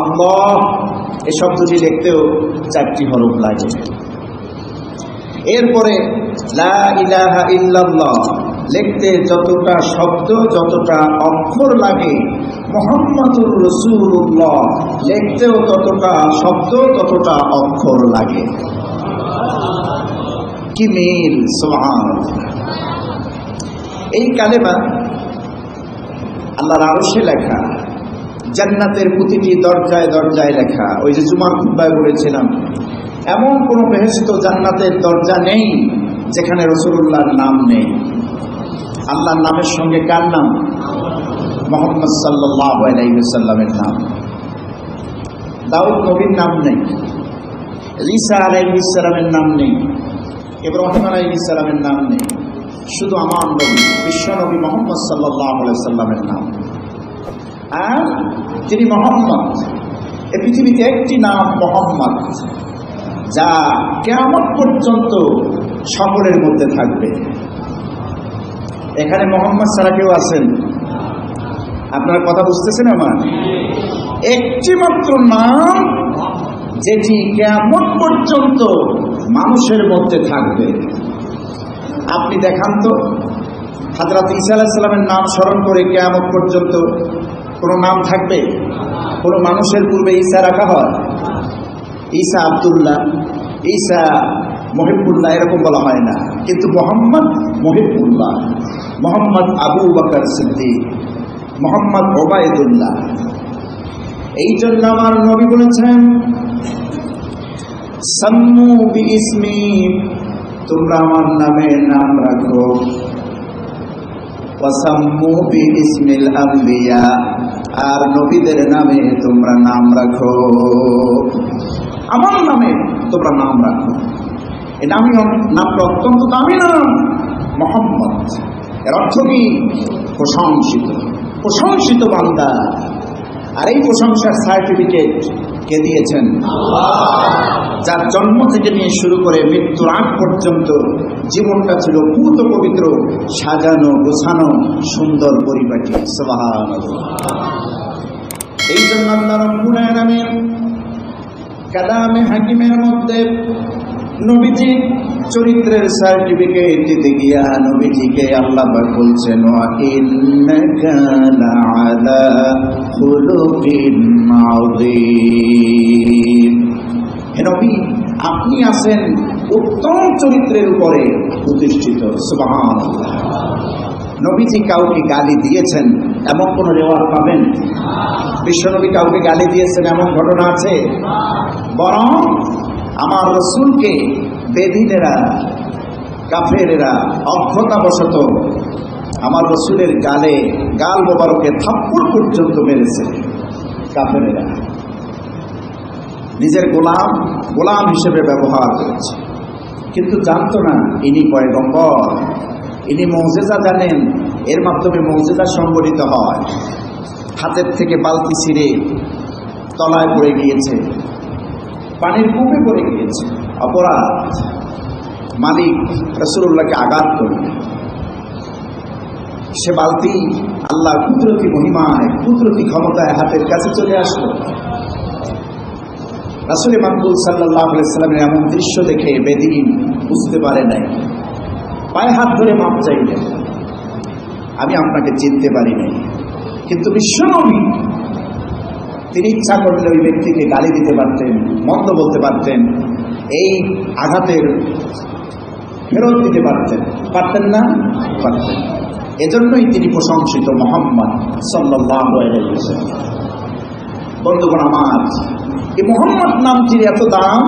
আল্লাহ, এ শব্দটি লিখতেও চারটি হরফ লাগে। এরপরে, লা লিখতে যতটা শব্দ, যতটা অক্ষর লাগে, মোহাম্মদুর রসুল্লাহ লিখতেও ততটা শব্দ, ততটা অক্ষর লাগে। কি মিল? এই কালেমা আল্লাহর আরশে লেখা। জান্নাতের প্রতিটি দরজায় দরজায় লেখা। ওই যে জুমার খুব্বায় বলেছিলাম, এমন কোন বেহেস্ত জান্নাতের দরজা নেই যেখানে রসুল্লাহর নাম নেই। আল্লাহর নামের সঙ্গে কার নাম? মোহাম্মদ সাল্লাহ আলাইসাল্লামের নাম। দাউদ নবীর নাম নেই রিসা আলাইসালামের নাম নেই, ইব্রাহিম আলাইসালামের নাম নেই। শুধু আমার নবী, বিশ্ব নবী মোহাম্মদ সাল্লাহ সাল্লামের নাম। আর তিনি মোহাম্মদ, এ পৃথিবীতে একটি নাম মোহাম্মদ, যা কেমন পর্যন্ত সকলের মধ্যে থাকবে। এখানে মোহাম্মদ সারা কেউ আছেন? আপনার কথা বুঝতেছেন আমার? একটি মাত্র নাম যেটি কেমন পর্যন্ত মানুষের মধ্যে থাকবে। আপনি দেখান তো হাজরত ঈসা আলাহিসাল্লামের নাম স্মরণ করে কেয়ামত পর্যন্ত কোনো নাম থাকবে? কোনো মানুষের পূর্বে ঈসা রাখা হয়? ঈসা আবদুল্লাহ, ঈসা মহিবুল্লাহ এরকম বলা হয় না। কিন্তু মোহাম্মদ মহিবুল্লাহ, মোহাম্মদ আবু বকর সিদ্দিক, মোহাম্মদ ওবায়দুল্লাহ। এই জন্য আমার নবী বলেছেন, সাম্মু বি ইসমি তোমরা আমার নামে নাম রাখো। ওয়াসাম্মু বি আম্বিয়া। আর নবীদের নামে তোমরা নাম রাখো। আমার নামে তোমরা নাম রাখো। এ নামই নামটা অত্যন্ত দামি নাম মোহাম্মদ, এর অর্থ কি? প্রশংসিত। প্রশংসিত বান্দা। আর এই প্রশংসার সার্টিফিকেট কে দিয়েছেন? যার জন্ম থেকে নিয়ে শুরু করে মৃত্যুর আগ পর্যন্ত জীবনটা ছিল পূত পবিত্র, সাজানো, গোছানো, সুন্দর পরিপাটি। এই জন্য আলামিন কালামে হাকিমের মধ্যে নবীজি চরিত্রের সার্টিফিকেট দিতে গিয়া নবীজিকে আল্লাহ বলছেন ইন্নাকা খুলুকিন হে নবী আপনি আছেন উত্তম চরিত্রের উপরে প্রতিষ্ঠিত, সুবহানাল্লাহ। নবীজি কাউকে গালি দিয়েছেন, এমন কোন রেওয়াজ পাবেন? বিশ্বনবী কাউকে গালি দিয়েছেন, এমন ঘটনা আছে? বরং আমার রসুলকে বেদিনেরা, কাফেরেরা অক্ষতাবশত আমার রসুলের গালে গাল মোবারকে থাপ্পড় পর্যন্ত মেরেছে কাফেরেরা। নিজের গোলাম গোলাম হিসেবে ব্যবহার করেছে। কিন্তু জানতো না, ইনি পয়গম্বর। ইনি মৌজেজা জানেন, এর মাধ্যমে মৌজেজা সংগঠিত হয়। হাতের থেকে বালতি ছিঁড়ে তলায় পড়ে গিয়েছে। পানির কূপে পড়ে গিয়েছে। অপরাধ। মালিক রসুল্লাহকে আঘাত করবে সে বালতি আল্লাহ কুদরতি মহিমায়, কুদরতি ক্ষমতায় হাতের কাছে চলে আসলো। রাসুল মাহবুল সাল্লাহ সাল্লামের এমন দৃশ্য দেখে বেদিন বুঝতে পারে নাই। পায়ে হাত ধরে মাপ চাইলেন। আমি আপনাকে চিনতে পারি নাই। কিন্তু বিশ্বনবী, তিনি ইচ্ছা করলে ওই ব্যক্তিকে গালি দিতে পারতেন, মন্দ বলতে পারতেন, এই আঘাতের ফেরত দিতে পারতেন। পারতেন না? পারতেন। এজন্যই তিনি প্রশংসিত মোহাম্মদ সাল্লাহ বন্ধুগণ, আমার এই মোহাম্মদ নামটির এত দাম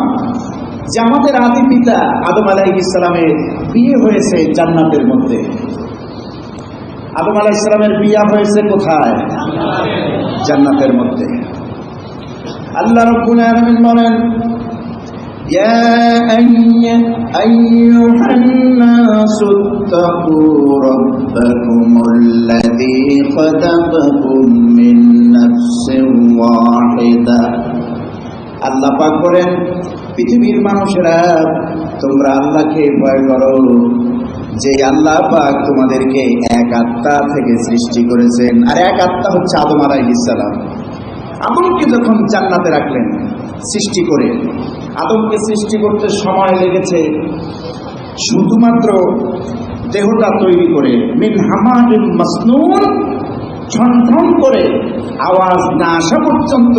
যে আমাদের আদি পিতা আদম আলাহ ইসলামের বিয়ে হয়েছে জান্নাতের মধ্যে আদম আলাহ ইসলামের বিয়া হয়েছে কোথায় জান্নাতের মধ্যে আল্লাহ রব্বুল আলামিন বলেন يا أيها الناس اتقوا ربكم الذي خلقكم من نفس واحدة আল্লাহ পাক করেন পৃথিবীর মানুষেরা, তোমরা আল্লাহকে ভয় করো। যে আল্লাহ পাক তোমাদেরকে এক আত্মা থেকে সৃষ্টি করেছেন। আর এক আত্মা হচ্ছে আদম আলাইহিস সালাম। আদমকে যখন জান্নাতে রাখলেন, সৃষ্টি করে, আদমকে সৃষ্টি করতে সময় লেগেছে। শুধুমাত্র দেহটা তৈরি করে, মিন হামাদিন মাসনুন ঠন করে আওয়াজ না আসা পর্যন্ত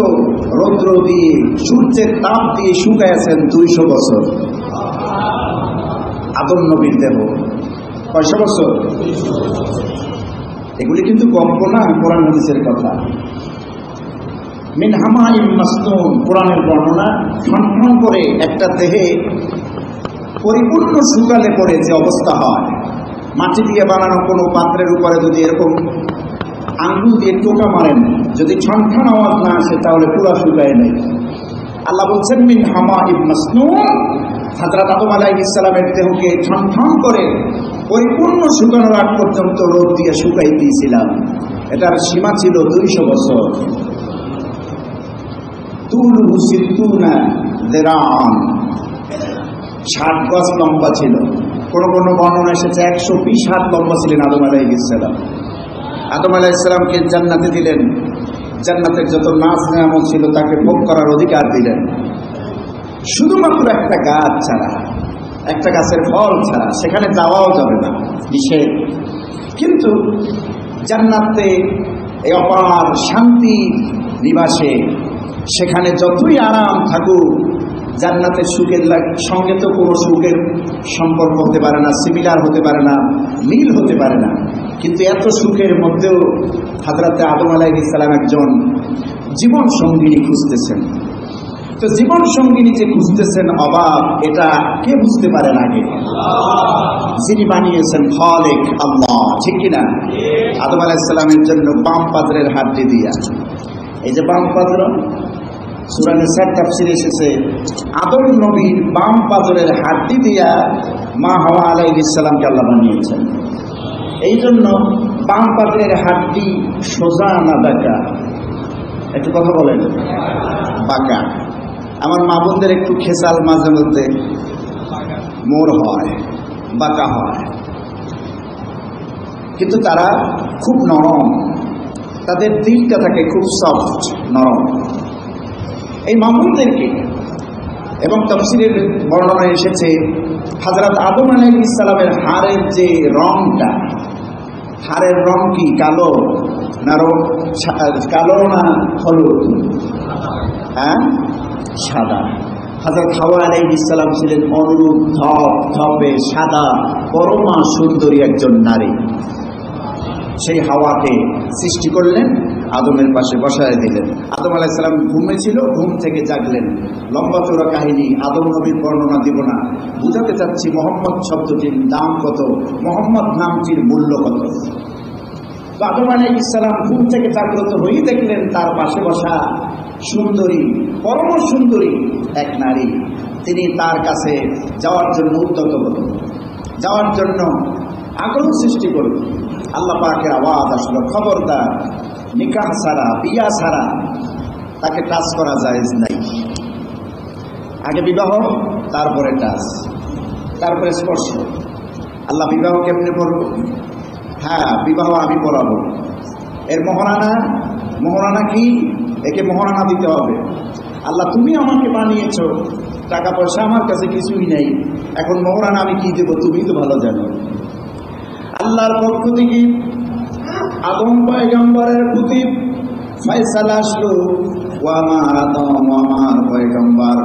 রৌদ্র দিয়ে, সূর্যের তাপ দিয়ে শুকাইছেন দুইশো বছর। আদম নবীর দেহ। কয়শো বছর? এগুলি কিন্তু গল্প না, কোরআন হাদিসের কথা। মিন হামাইম মাসনুন, কোরআনের বর্ণনা। ঠনঠন করে একটা দেহে পরিপূর্ণ শুকালে পরে যে অবস্থা হয়, মাটি দিয়ে বানানো কোনো পাত্রের উপরে যদি এরকম আঙ্গুল দিয়ে টোকা মারেন। যদি ঠনঠন আওয়াজ না আসে, তাহলে পুরো শুকায় নেই। আল্লাহ বলছেন, মিন হামা ইব মাসনুন। হাজরাত আদম আলাইহিস ইসলামের দেহকে ঠনঠন করে পরিপূর্ণ শুকানোর আগ পর্যন্ত রোদ দিয়ে শুকাই দিয়েছিলাম। এটার সীমা ছিল দুইশো বছর। তুলহু সিদ্দুনা দেরান ষাট গজ লম্বা ছিল। কোন কোনো বর্ণনা এসেছে, একশো বিশ হাত লম্বা ছিলেন আদম আলাহ ইসলাম আদম আলাহ ইসলামকে জান্নাতে দিলেন। জান্নাতের যত নাচ নেয়ামত ছিল, তাকে ভোগ করার অধিকার দিলেন। শুধুমাত্র একটা গাছ ছাড়া, একটা গাছের ফল ছাড়া সেখানে যাওয়াও যাবে না, নিষেধ। কিন্তু জান্নাতে এই অপার শান্তি নিবাসে সেখানে যতই আরাম থাকুক জান্নাতের সুখের সঙ্গে তো কোনো সুখের সম্পর্ক হতে পারে না সিমিলার হতে পারে না, মিল হতে পারে না। কিন্তু এত সুখের মধ্যেও হাজরাতে আদম আলাহ ইসলাম একজন জীবন সঙ্গিনী খুঁজতেছেন। তো জীবন সঙ্গিনী যে খুঁজতেছেন অবাক, এটা কে বুঝতে পারেন আগে? যিনি বানিয়েছেন খালেক আল্লাহ, ঠিক কিনা? আদম আলাহ ইসলামের জন্য বাম পাত্রের হাড্ডি দিয়া। এই যে বাম পাত্র সুরানে স্যার তাফসির এসেছে, আদম নবীর বাম পাথরের হাড্ডি দিয়া মা হাওয়া আলাই আল্লাহ বানিয়েছেন। এই জন্য বাম পাত্রের হাড্ডি সোজা না বাঁকা? একটু কথা বলেন। বাঁকা। আমার মা বোনদের একটু খেসাল মাঝে মধ্যে। মোর হয়, বাঁকা হয়। কিন্তু তারা খুব নরম। তাদের দিলটা থাকে খুব সফট নরম। এই মামুনদেরকে এবং তফসিলের বর্ণনা এসেছে হাজরত আদম আলী ইসলামের হাড়ের যে রংটা হাড়ের রং কি, কালো না কালো না হলুদ? হ্যাঁ? সাদা। হাজার খাওয়া আলাই ইসলাম ছিলেন অনুরূপ ধপ, ধপে সাদা, পরমা সুন্দরী একজন নারী। সেই হাওয়াকে সৃষ্টি করলেন আদমের পাশে বসায় দিলেন। আদম আলাইসালাম ঘুমে ছিল ঘুম থেকে জাগলেন। লম্বা চোরা কাহিনী, আদম নবীর বর্ণনা দিব না। বুঝাতে চাচ্ছি মোহাম্মদ শব্দটির দাম কত, মোহাম্মদ নামটির মূল্য কত। আদম আলাই ইসলাম ঘুম থেকে জাগ্রত হয়েই দেখলেন, তার পাশে বসা সুন্দরী, পরম সুন্দরী এক নারী। তিনি তার কাছে যাওয়ার জন্য উদ্যত হলেন যাওয়ার জন্য আগ্রহ সৃষ্টি করল। আল্লাহ পাকের আওয়াজ আসলো, খবরদার। নিকাহ ছাড়া, বিয়া ছাড়া তাকে টাচ করা যায় নাই। আগে বিবাহ, তারপরে টাচ। তারপরে স্পর্শ। আল্লাহ বিবাহ কেমনে করব? হ্যাঁ বিবাহ আমি পড়াবো এর মহারানা মহারানা কি? একে মহারানা দিতে হবে। আল্লাহ, তুমি আমাকে বানিয়েছ। টাকা পয়সা আমার কাছে কিছুই নেই। এখন মহারানা আমি কি দেবো? তুমি তো ভালো জানো। আল্লাহর পক্ষ থেকে আদম পয়গম্বরের প্রতি ফয়সালা আসলো ও আমার আদম আমার পয়গম্বর,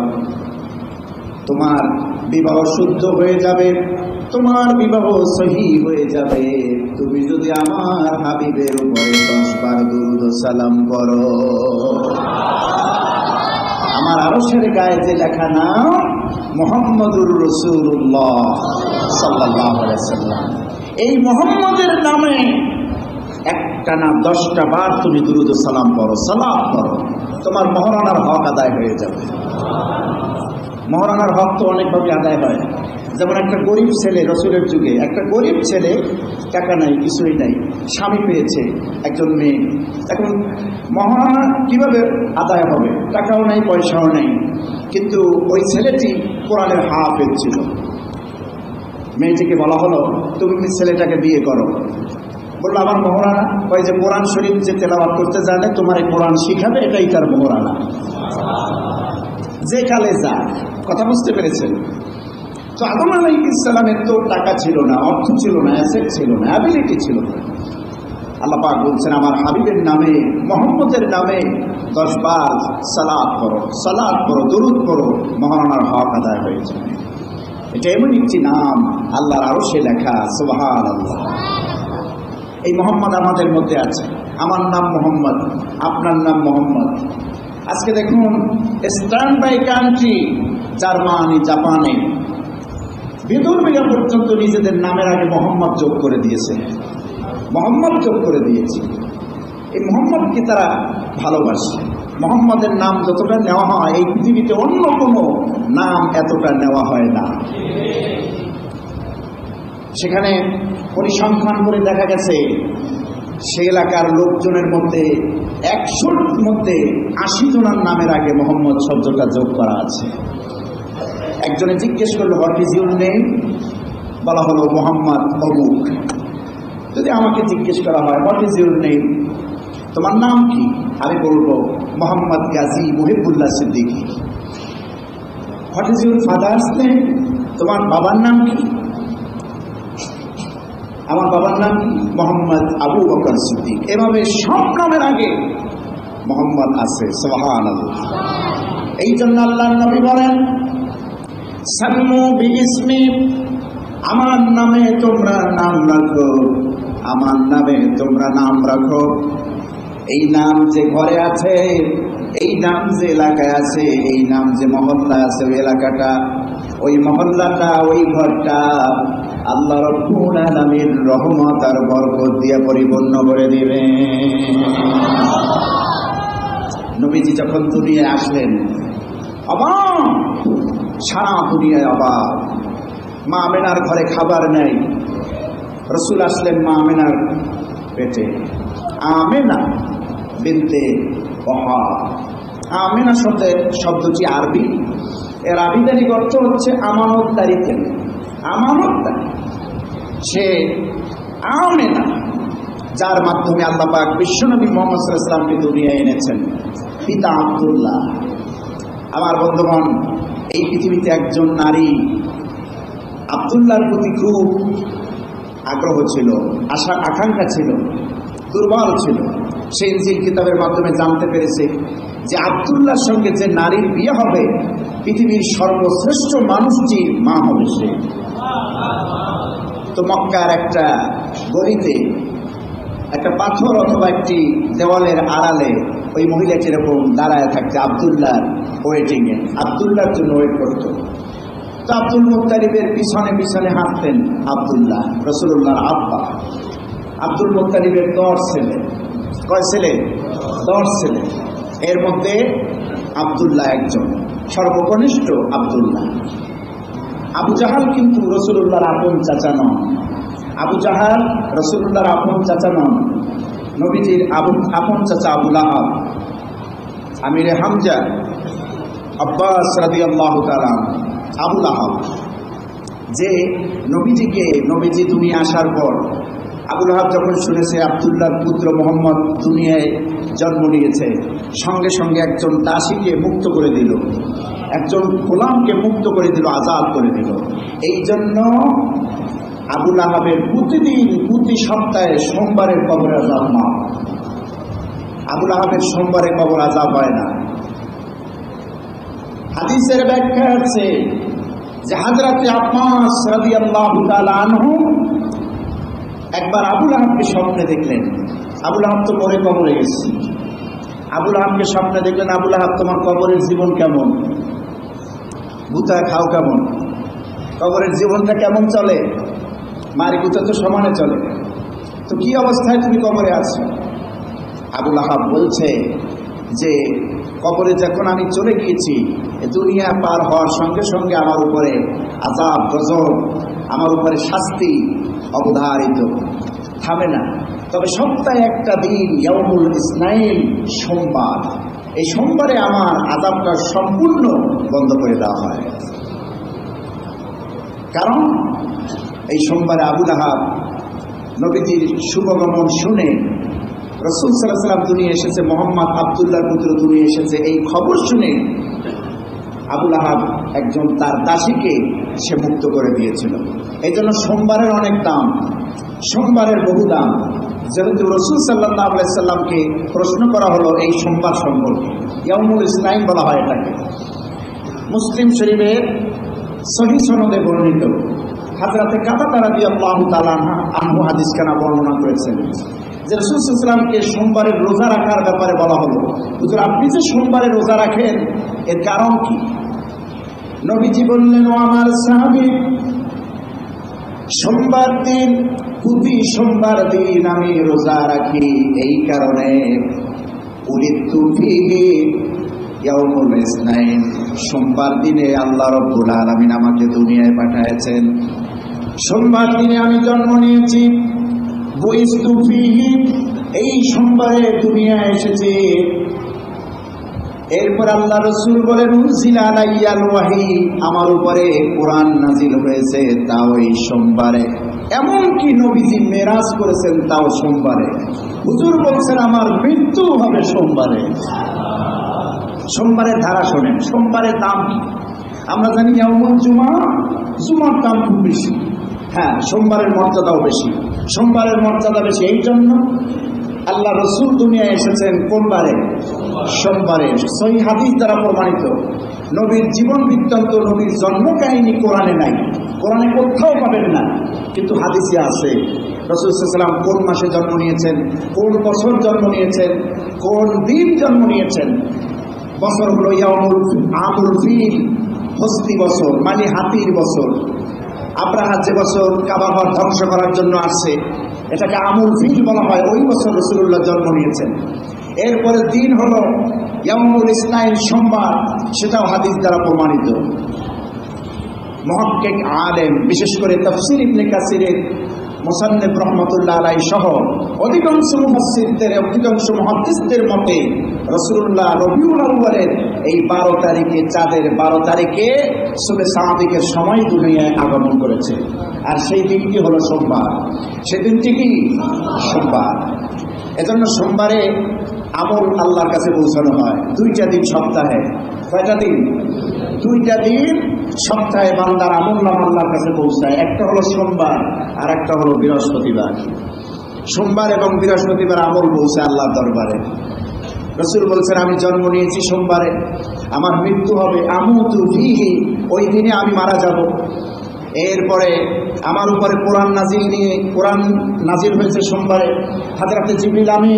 তোমার বিবাহ শুদ্ধ হয়ে যাবে, তোমার বিবাহ সহি হয়ে যাবে। তুমি যদি আমার হাবিবের উপরে দশ বার দুরুদ সালাম করো। আমার আরশের গায়ে যে লেখা নাম, মোহাম্মদুর রসুল্লাহ সাল্লাহ এই মোহাম্মদের নামে একটা না, দশটা বার তুমি দুরুদ সালাম করো সালাম করো তোমার মহারানার হক আদায় হয়ে যাবে। মহারানার হক তো অনেকভাবে আদায় হয়। যেমন একটা গরিব ছেলে রসুলের যুগে, একটা গরিব ছেলে টাকা নাই, কিছুই নাই, স্বামী পেয়েছে একজন মেয়ে। এখন মহারানা কীভাবে আদায় হবে? টাকাও নাই, পয়সাও নেই। কিন্তু ওই ছেলেটি কোরআনের হাফেজ ছিল। মেয়েটিকে বলা হলো, তুমি ছেলেটাকে বিয়ে করো। বলল, আমার মহরানা ওই যে, কোরআন শরীফ যে তেলাওয়াত করতে জানে, তোমার এই কোরআন শিখাবে, এটাই তার মহরানা যে কালে যা কথা বুঝতে পেরেছেন? তো আদম আলাই ইসলামের তো টাকা ছিল না, অর্থ ছিল না অ্যাসেট ছিল না অ্যাবিলিটি ছিল না। আল্লাহ পাক বলছেন, আমার হাবিবের নামে, মোহাম্মদের নামে দশ বার সালাদ করো সালাদ করো দরুদ করো মহারানার হক আদায় হয়েছে। এটা এমন একটি নাম, আল্লাহর আরও সে লেখা সুবাহান আল্লাহ এই মোহাম্মদ আমাদের মধ্যে আছে। আমার নাম মোহাম্মদ, আপনার নাম মোহাম্মদ। আজকে দেখুন স্ট্যান্ড বাই কান্ট্রি জার্মানি, জাপানে। বিদুর মিয়া পর্যন্ত নিজেদের নামের আগে মোহাম্মদ যোগ করে দিয়েছে। মোহাম্মদ যোগ করে দিয়েছে। এই মোহাম্মদকে তারা ভালোবাসে। মোহাম্মদের নাম যতটা নেওয়া হয়, এই পৃথিবীতে অন্য কোনো নাম এতটা নেওয়া হয় না। সেখানে পরিসংখ্যান করে দেখা গেছে সে এলাকার লোকজনের মধ্যে একশোর মধ্যে আশি জনের নামের আগে মোহাম্মদ শব্দটা যোগ করা আছে। একজনে জিজ্ঞেস করল হোয়াট ইজ ইউর নেম বলা হলো, মোহাম্মদ অমুক। যদি আমাকে জিজ্ঞেস করা হয় হোয়াট ইজ ইউর নেম তোমার নাম কি? আমি বলব, Mohammad Gazi Muhibullah Siddiqui. What is your father's name তোমার বাবার নাম কি? আমার বাবার নাম মোহাম্মদ আবু বকর সিদ্দিক। এভাবে সব নামের আগে মোহাম্মদ আছে সোহান এই জন্য আল্লাহ নবী বলেন আমার নামে তোমরা নাম রাখো, আমার নামে তোমরা নাম রাখো। এই নাম যে ঘরে আছে, এই নাম যে এলাকায় আছে, এই নাম যে মহল্লা আছে, ওই এলাকাটা, ওই মহল্লাটা, ওই ঘরটা আল্লাহ রব্বুল আলামিন রহমত আর বরকত দিয়ে পরিপূর্ণ করে দিবেন। নবীজি যখন দুনিয়ায় আসলেন, অবাক, সারা দুনিয়ায় অবাক। মা আমেনার ঘরে খাবার নেই। রসুল আসলেন মা আমেনার পেটে। আমেনা বিনতে অহা আমেনা শব্দের শব্দটি আরবি। এর আবিধানিক অর্থ হচ্ছে আমানতদারিতে। আমানতদারি। সে আমেনা যার মাধ্যমে আল্লাহ পাক বিশ্বনবী মোহাম্মদ ইসলামকে দুনিয়ায় এনেছেন, পিতা আব্দুল্লাহ। আমার বন্ধুগণ, এই পৃথিবীতে একজন নারী আবদুল্লাহর প্রতি খুব আগ্রহ ছিল আশা আকাঙ্ক্ষা ছিল, দুর্বল ছিল। সে ইনজিল কিতাবের মাধ্যমে জানতে পেরেছে যে আবদুল্লাহর সঙ্গে যে নারীর বিয়ে হবে, পৃথিবীর সর্বশ্রেষ্ঠ মানুষটি মা হবে সে। তো মক্কার একটা গলিতে, একটা পাথর অথবা একটি দেওয়ালের আড়ালে ওই মহিলাটি এরকম দাঁড়ায় থাকতে আবদুল্লাহ ওয়েটিং এ। আবদুল্লাহর জন্য ওয়েট করতো। তো আব্দুল মুক্তারিবের পিছনে পিছনে হাঁটতেন আবদুল্লাহ রসুল্লাহর আব্বা। আব্দুল মুক্তারিবের দশ ছেলে। কয় ছেলে? দশ ছেলে। এর মধ্যে আবদুল্লাহ একজন। সর্বকনিষ্ঠ আবদুল্লাহ। আবু জাহাল কিন্তু রসুল্লাহর আপন চাচা নন। আবু জাহাল রসুল্লাহর আপন চাচা নন। নবীজির আবু আপন চাচা আবুল আহাব আমিরে হামজা, আব্বাস রাদি আল্লাহ তালাম আবুল আহাব যে নবীজিকে নবীজি দুনিয়া আসার পর আবুল আহাব যখন শুনেছে আবদুল্লাহর পুত্র মোহাম্মদ দুনিয়ায় জন্ম নিয়েছে। সঙ্গে সঙ্গে একজন দাসীকে মুক্ত করে দিল। একজন গোলামকে মুক্ত করে দিল, আজাদ করে দিল। এই জন্য আবুল আহাবের প্রতিদিন, প্রতি সপ্তাহে সোমবারের কবর আজাব না আবুল আহাবের সোমবারে কবর আজাব হয় না। হাদিসের ব্যাখ্যা আছে যে হাজরাতে তাআলা আনহু একবার আবুল আহাবকে স্বপ্নে দেখলেন। আবুল আহাব তো পরে কবরে গেছে। আবুল আহাবকে স্বপ্নে দেখলেন, আবুল আহাব, তোমার কবরের জীবন কেমন? গুতা খাও কেমন? কবরের জীবনটা কেমন চলে? মারি গুতা তো সমানে চলে। তো কি অবস্থায় তুমি কবরে আছো? আবুল আহাব বলছে যে, কবরে যখন আমি চলে গিয়েছি দুনিয়া পার হওয়ার সঙ্গে সঙ্গে আমার উপরে আজাব গজব, আমার উপরে শাস্তি অবধারিত। থামে না। তবে সপ্তাহে একটা দিন ইয়ামুল ইসনাইল সোমবার। এই সোমবারে আমার আদাবটা সম্পূর্ণ বন্ধ করে দেওয়া হয়। কারণ এই সোমবারে আবুল আহাব নবীজির শুভগমন শুনে রসুল সাল্লাম দুনিয়া এসেছে, মোহাম্মদ আবদুল্লাহ পুত্র দুনিয়া এসেছে। এই খবর শুনে আবুল আহাব একজন তার দাসীকে সে মুক্ত করে দিয়েছিল। এই জন্য সোমবারের অনেক দাম, সোমবারের বহু দাম। যেহেতু রসুল সাল্লাহ সাল্লামকে প্রশ্ন করা হলো এই সোমবার সম্পর্কে ইয়ামুল ইসলাম বলা হয় এটাকে। মুসলিম শরীফের সহি সনদে বর্ণিত। হাজরাতে তারা দিয়ে আল্লাহ তালা আনহু হাদিস খানা বর্ণনা করেছেন যে রসুলামকে সোমবারের রোজা রাখার ব্যাপারে বলা হলো। হুজুর, আপনি যে সোমবারে রোজা রাখেন, এর কারণ কি? নবীজি বললেন, ও আমার সাহাবি, সোমবার দিন প্রতি সোমবার দিন আমি রোজা রাখি, এই কারণে সোমবার দিনে আল্লাহ রব্বুল আলামিন আমাকে দুনিয়ায় পাঠিয়েছেন। সোমবার দিনে আমি জন্ম নিয়েছি বইস্তু এই সোমবারে দুনিয়ায় এসেছে। এরপর আল্লাহ রসুল বলেন আমার উপরে কোরআন নাজিল হয়েছে তাও এই সোমবারে। এমনকি নবীজি মেরাজ করেছেন তাও সোমবারে। হুজুর বলছেন, আমার মৃত্যু হবে সোমবারে। সোমবারের ধারা শোনেন, সোমবারের দাম কি? আমরা জানি এমন জুমা, জুমার দাম খুব বেশি। হ্যাঁ সোমবারের মর্যাদাও বেশি। সোমবারের মর্যাদা বেশি এই জন্য আল্লাহ রসুল দুনিয়ায় এসেছেন কোনবারে সোমবারে। সহি হাদিস দ্বারা প্রমাণিত। নবীর জীবন বৃত্তান্ত, নবীর জন্ম কাহিনী কোরআনে নাই। কোরআনে কোথাও পাবেন না। কিন্তু হাদিসে আছে রসুলাম কোন মাসে জন্ম নিয়েছেন, কোন বছর জন্ম নিয়েছেন, কোন দিন জন্ম নিয়েছেন। বছর হলো আমুল ফিল, হস্তি বছর মানে হাতির বছর। আব্রাহাত যে বছর কাবাঘর ধ্বংস করার জন্য আসছে, এটাকে আমুল ফিল বলা হয়, ওই বছর রসুল্লাহ জন্ম নিয়েছেন। এরপরে দিন হলো ইয়ামুল ইসলাইল সোমবার, সেটাও হাদিস দ্বারা প্রমাণিত। মহক্কেক আলেম, বিশেষ করে তফসির ইবনে কাসিরের মোসান্নেব রহমতুল্লাহ আলাই সহ অধিকাংশ মুহাসিরদের অধিকাংশ মহাদিসদের মতে রসুল্লাহ রবিউল আউ্বালের এই বারো তারিখে চাঁদের বারো তারিখে সুবে সাহাবিকের সময় দুনিয়ায় আগমন করেছে। আর সেই দিনটি হলো সোমবার। সেই দিনটি কি সোমবার। এজন্য সোমবারে আমল আল্লাহর কাছে পৌঁছানো হয়। দুইটা দিন সপ্তাহে। কয়টা দিন? দুইটা দিন সপ্তাহে বান্দার আমল্লা মাল্লার কাছে পৌঁছায়। একটা হলো সোমবার, আর একটা হলো বৃহস্পতিবার। সোমবার এবং বৃহস্পতিবার আমল পৌঁছে আল্লাহ দরবারে। রসুল বলছেন, আমি জন্ম নিয়েছি সোমবারে। আমার মৃত্যু হবে আমু তু ওই দিনে আমি মারা যাব। এরপরে আমার উপরে কোরআন নাজিল নিয়ে, কোরআন নাজিল হয়েছে সোমবারে। হাজরাতে জিবিল আমি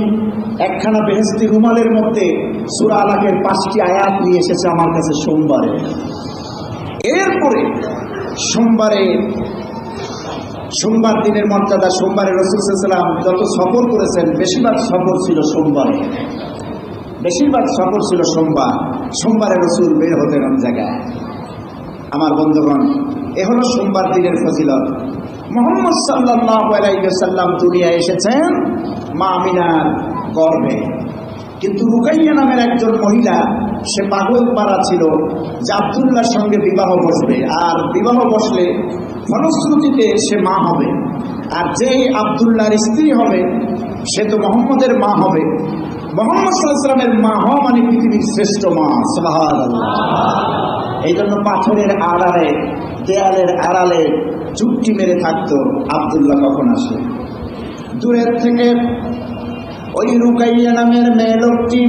একখানা বেহেস্তি রুমালের মধ্যে সুরা আলাকের পাঁচটি আয়াত নিয়ে এসেছে আমার কাছে সোমবারে। এরপরে সোমবারে, সোমবার দিনের মর্যাদা, সোমবারে রসুলাম যত সফর করেছেন, বেশিরভাগ সফর ছিল সোমবারে। বেশিরভাগ সফর ছিল সোমবার। সোমবারে রসুল বের হতেন জায়গায়। আমার বন্ধুগণ, এ হলো সোমবার দিনের ফজিলত। মোহাম্মদ সাল্লাহ দুনিয়া এসেছেন মা আমিনার গর্বে কিন্তু রুকাইয়া নামের একজন মহিলা, সে পাগল পাড়া ছিল, যে আবদুল্লাহর সঙ্গে বিবাহ বসবে। আর বিবাহ বসলে ফলশ্রুতিতে সে মা হবে। আর যে আবদুল্লাহর স্ত্রী হবে, সে তো মোহাম্মদের মা হবে। মোহাম্মদ সাল্লাহামের মা হওয়া মানে পৃথিবীর শ্রেষ্ঠ মা এই জন্য পাথরের আড়ালে, দেয়ালের আড়ালে চুক্তি মেরে থাকতো আবদুল্লাহ কখন আসে দূরের থেকে ওই রুকাইয়া নামের মেয়ে লোকটি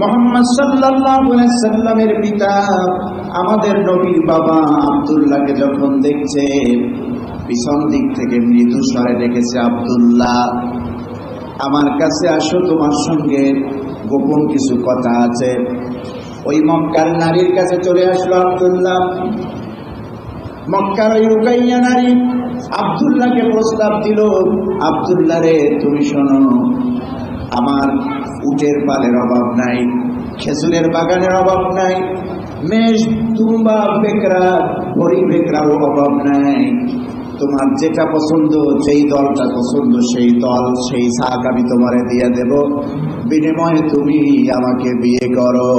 মোহাম্মদ সাল্লামের পিতা, আমাদের নবীর বাবা আবদুল্লাহকে যখন দেখছে, পিছন দিক থেকে মৃদু স্বরে ডেকেছে আবদুল্লাহ। আমার কাছে আসো, তোমার সঙ্গে গোপন কিছু কথা আছে। ওই মক্কার নারীর কাছে চলে আসলো আবদুল্লাহ। মক্কার ওই রুকাইয়া নারী আবদুল্লাহকে প্রস্তাব দিল, আবদুল্লাহ রে, তুমি শোনো, আমার উটের পালের অভাব নাই, খেজুরের বাগানের অভাব নাই, মেষ তুম্বা বেকরা, হরি বেকরাও অভাব নাই। তোমার যেটা পছন্দ, যেই দলটা পছন্দ, সেই দল, সেই শাক আমি তোমারে দিয়ে দেব। বিনিময়ে তুমি আমাকে বিয়ে করো।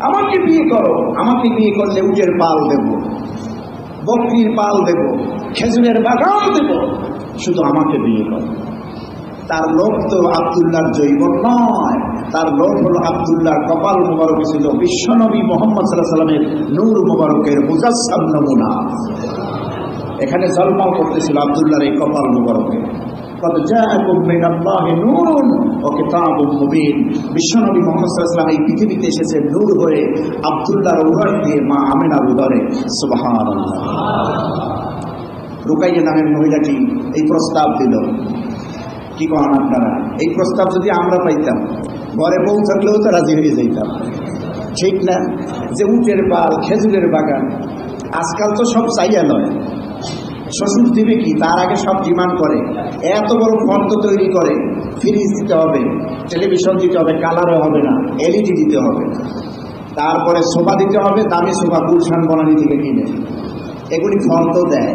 আমাকে বিয়ে করো। আমাকে বিয়ে করলে উটের পাল দেব, বকরির পাল দেব, খেজুরের বাগান দেব। শুধু আমাকে বিয়ে করো। তার লোক তো আবদুল্লাহর জৈবন নয়। তার লোক হলো আবদুল্লাহর কপাল মুবারক ছিল বিশ্বনবী মোহাম্মদ সাল্লাহ সাল্লামের নূর মুবারকের মুজাসসাম নমুনা। এখানে জলমাল করতেছিল আবদুল্লার এই কপাল মুবারকে। বিশ্বনবী এই পৃথিবীতে এসেছে হয়ে দিয়ে মা এই প্রস্তাব কি এই প্রস্তাব যদি আমরা পাইতাম, ঘরে বউ থাকলেও তো রাজি হয়ে যাইতাম। ঠিক না? যে উঁচের পাল খেজুরের বাগান। আজকাল তো সব চাইয়া নয় শ্বশুর দিবে কি? তার আগে সব ডিমান্ড করে। এত বড় ফর্দ তৈরি করে, ফ্রিজ দিতে হবে, টেলিভিশন দিতে হবে, কালারও হবে না, এলইডি দিতে হবে। তারপরে সোফা দিতে হবে, দামি সোফা গুলশান বনানি থেকে কিনে। এগুলি ফর্দ দেয়।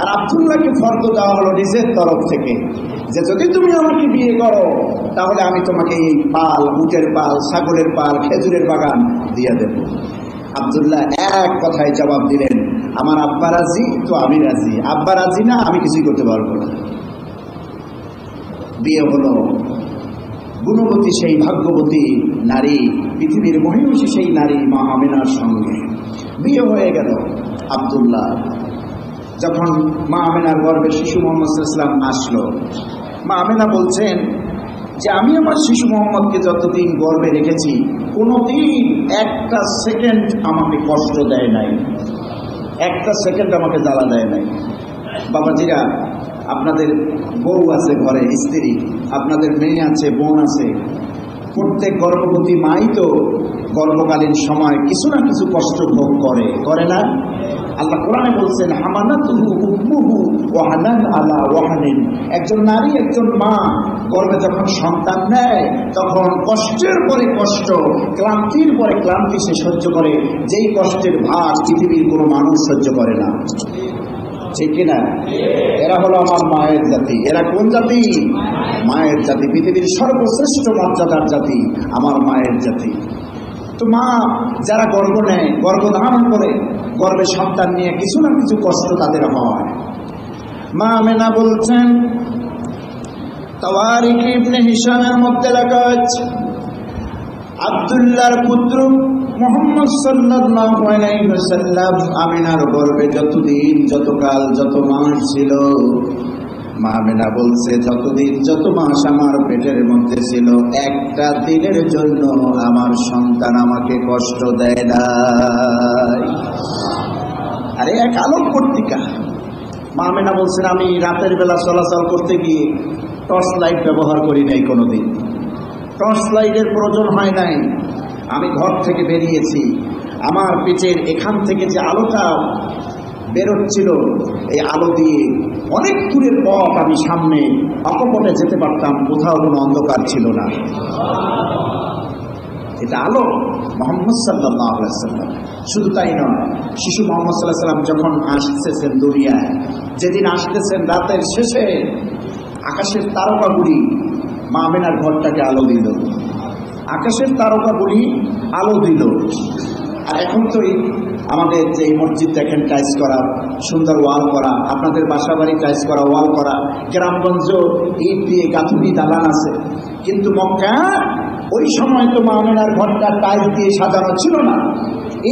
আর আব্দুল্লাহকে ফর্দ দেওয়া হলো নিজের তরফ থেকে যে, যদি তুমি আমাকে বিয়ে করো, তাহলে আমি তোমাকে এই পাল উটের পাল, ছাগলের পাল, খেজুরের বাগান দিয়ে দেব। আবদুল্লাহ এক কথায় জবাব দিলেন আমার আব্বা রাজি, তো আমি রাজি। আব্বা রাজি না, আমি কিছুই করতে পারব না। বিয়ে হলো। গুণবতী সেই ভাগ্যবতী নারী, পৃথিবীর মহিষী সেই নারী মা আমিনার সঙ্গে। বিয়ে হয়ে গেল আব্দুল্লাহ। যখন মা আমিনার গর্বে শিশু মোহাম্মদ ইসলাম আসলো, মা আমিনা বলছেন যে, আমি আমার শিশু মোহাম্মদকে যতদিন গর্বে রেখেছি, কোনোদিন একটা সেকেন্ড আমাকে কষ্ট দেয় নাই। একটা সেকেন্ড আমাকে জ্বালা দেয় নাই। বাবাজিরা আপনাদের বউ আছে ঘরে, স্ত্রী, আপনাদের মেয়ে আছে, বোন আছে। প্রত্যেক গর্ভবতী মাই তো গর্ভকালীন সময় কিছু না কিছু কষ্ট ভোগ করে করে না? আল্লাহ কোরআনে বলছেন আলা ওয়াহানিন। একজন নারী, একজন মা গর্ভে যখন সন্তান নেয়, তখন কষ্টের পরে কষ্ট, ক্লান্তির পরে ক্লান্তি সে সহ্য করে। যেই কষ্টের ভার পৃথিবীর কোনো মানুষ সহ্য করে না। ঠিক কিনা? এরা হলো আমার মায়ের জাতি। এরা কোন জাতি? মায়ের জাতি। পৃথিবীর সর্বশ্রেষ্ঠ মর্যাদার জাতি আমার মায়ের জাতি। তো মা যারা গর্ব নেয়, গর্ব ধারণ করে গর্বে সন্তান নিয়ে কিছু না কিছু কষ্ট তাদের হয়। মা আমেনা বলছেন, তাওয়ারিক ইবনে হিসামের মধ্যে লেখা আছে আবদুল্লাহর পুত্র মোহাম্মদ সাল্লাল্লাহু আলাইহি আমিনার গর্বে যতদিন, যতকাল, যত মাস ছিল মা আমিনা বলছে, যতদিন যত মাস আমার পেটের মধ্যে ছিল, একটা দিনের জন্য আমার সন্তান আমাকে কষ্ট দেয় নাই। আরে, এক আলোক পত্রিকা। মা আমিনা বলছেন, আমি রাতের বেলা চলাচল করতে গিয়ে টর্চ লাইট ব্যবহার করি নাই কোনোদিন। টর্চ লাইটের প্রয়োজন হয় নাই। আমি ঘর থেকে বেরিয়েছি। আমার পেটের এখান থেকে যে আলোটা বেরোচ্ছিল। এই আলো দিয়ে অনেক দূরের পথ আমি সামনে অকপটে যেতে পারতাম, কোথাও কোনো অন্ধকার ছিল না। এটা আলো মোহাম্মদ সাল্লাম। শুধু তাই নয়, শিশু মোহাম্মদ সাল্লাহ সাল্লাম যখন আসতেছেন দুনিয়ায়, যেদিন আসতেছেন রাতের শেষে আকাশের তারকাগুলি মা আমেনার ঘরটাকে আলো দিল। আকাশের তারকাগুলি আলো দিল। এখন তো আমাদের যে মসজিদ দেখেন টাইস করা, সুন্দর ওয়াল করা, আপনাদের বাসা বাড়ি টাইস করা ওয়াল করা গ্রামগঞ্জ ইট দিয়ে গাঁথুনি দালান আছে। কিন্তু মক্কা, ওই সময় তো মা আমেনার ঘরটা টাইস দিয়ে সাজানো ছিল না।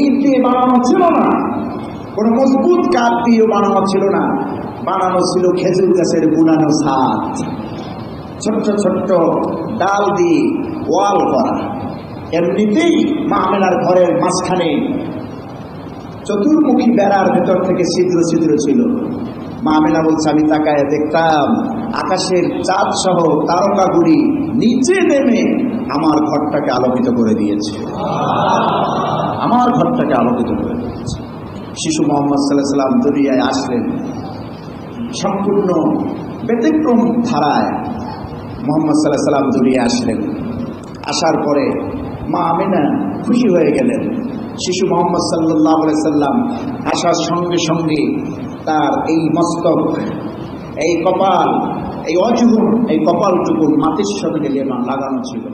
ইট দিয়ে বানানো ছিল না। কোনো মজবুত কাঠ দিয়েও বানানো ছিল না। বানানো ছিল খেজুর গাছের বুনানো ছাদ। ছোট্ট ছোট্ট ডাল দিয়ে ওয়াল করা। এমনিতেই মা আমেনার ঘরের মাঝখানে চতুর্মুখী বেড়ার ভেতর থেকে ছিদ্র ছিদ্র ছিল। মা আমেনা বলছে, আমি তাকায় দেখতাম আকাশের চাঁদ সহ তারকাগুলি নিচে নেমে আমার ঘরটাকে আলোকিত করে দিয়েছে। আমার ঘরটাকে আলোকিত করে দিয়েছে। শিশু মোহাম্মদ সাল্লাহ সাল্লাম দুনিয়ায় আসলেন। সম্পূর্ণ ব্যতিক্রম ধারায় মোহাম্মদ সাল্লাহ সাল্লাম দুনিয়া আসলেন। আসার পরে মা আমিনা খুশি হয়ে গেলেন। শিশু মোহাম্মদ সাল্লাহ সাল্লাম আসার সঙ্গে সঙ্গে তার এই মস্তক, এই কপাল, এই অজুগুণ এই কপালটুকু মাটির সঙ্গে লাগানো ছিল।